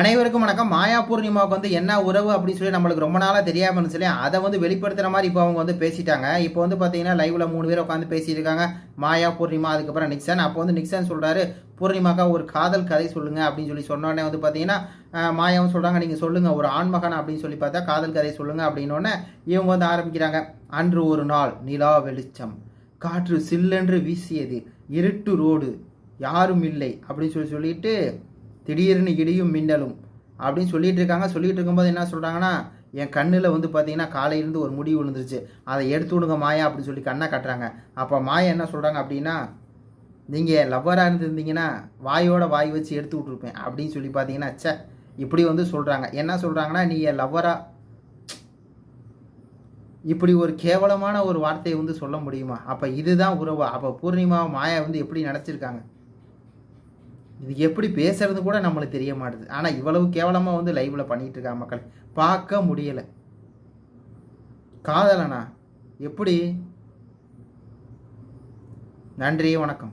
அனைவருக்கும் வணக்கம். மாயா பூர்ணிமாவுக்கு வந்து என்ன உறவு அப்படின்னு சொல்லி நம்மளுக்கு ரொம்ப நாளாக தெரியாமல் சொல்லி அதை வந்து வெளிப்படுத்துகிற மாதிரி இப்போ அவங்க வந்து பேசிட்டாங்க. இப்போ வந்து பார்த்தீங்கன்னா லைவ்ல மூணு பேர் உட்காந்து பேசியிருக்காங்க மாயா பூர்ணிமா அதுக்கப்புறம் நிக்சன். அப்போ வந்து நிக்சன் சொல்கிறாரு பூர்ணிமாக்கா ஒரு காதல் கதை சொல்லுங்க அப்படின்னு சொல்லி சொன்னோடனே வந்து பார்த்தீங்கன்னா மாயாவும் சொல்கிறாங்க நீங்கள் சொல்லுங்க ஒரு ஆண்மகன் அப்படின்னு சொல்லி பார்த்தா காதல் கதை சொல்லுங்க அப்படின்னோடனே இவங்க வந்து ஆரம்பிக்கிறாங்க அன்று ஒரு நாள் நிலா வெளிச்சம் காற்று சில்லென்று வீசியது இருட்டு ரோடு யாரும் இல்லை அப்படின்னு சொல்லி சொல்லிட்டு திடீர்னு இடியும் மின்னலும் அப்படின்னு சொல்லிட்டு இருக்காங்க. சொல்லிட்டு இருக்கும்போது என்ன சொல்கிறாங்கன்னா என் கண்ணில் வந்து பார்த்தீங்கன்னா காலையிலேருந்து ஒரு முடி விழுந்துருச்சு. அதை எடுத்து விடுங்க மாயா அப்படின்னு சொல்லி கண்ணை கட்டுறாங்க. அப்போ மாயா என்ன சொல்கிறாங்க அப்படின்னா நீங்கள் லவ்வராக இருந்திருந்தீங்கன்னா வாயோட வாய் வச்சு எடுத்து விட்ருப்பேன் அப்படின்னு சொல்லி பார்த்தீங்கன்னா ச்சே இப்படி வந்து சொல்கிறாங்க என்ன சொல்கிறாங்கன்னா நீங்கள் லவ்வராக இப்படி ஒரு கேவலமான ஒரு வார்த்தையை வந்து சொல்ல முடியுமா? அப்போ இதுதான் உறவு. அப்போ பூர்ணிமா மாயா வந்து எப்படி நினச்சிருக்காங்க? இது எப்படி பேசுறது கூட நம்மளுக்கு தெரிய மாட்டுது. ஆனால் இவ்வளவு கேவலமாக வந்து லைவில் பண்ணிட்டு இருக்கா மக்கள். பார்க்க முடியலை. காதலனா எப்படி? நன்றி வணக்கம்.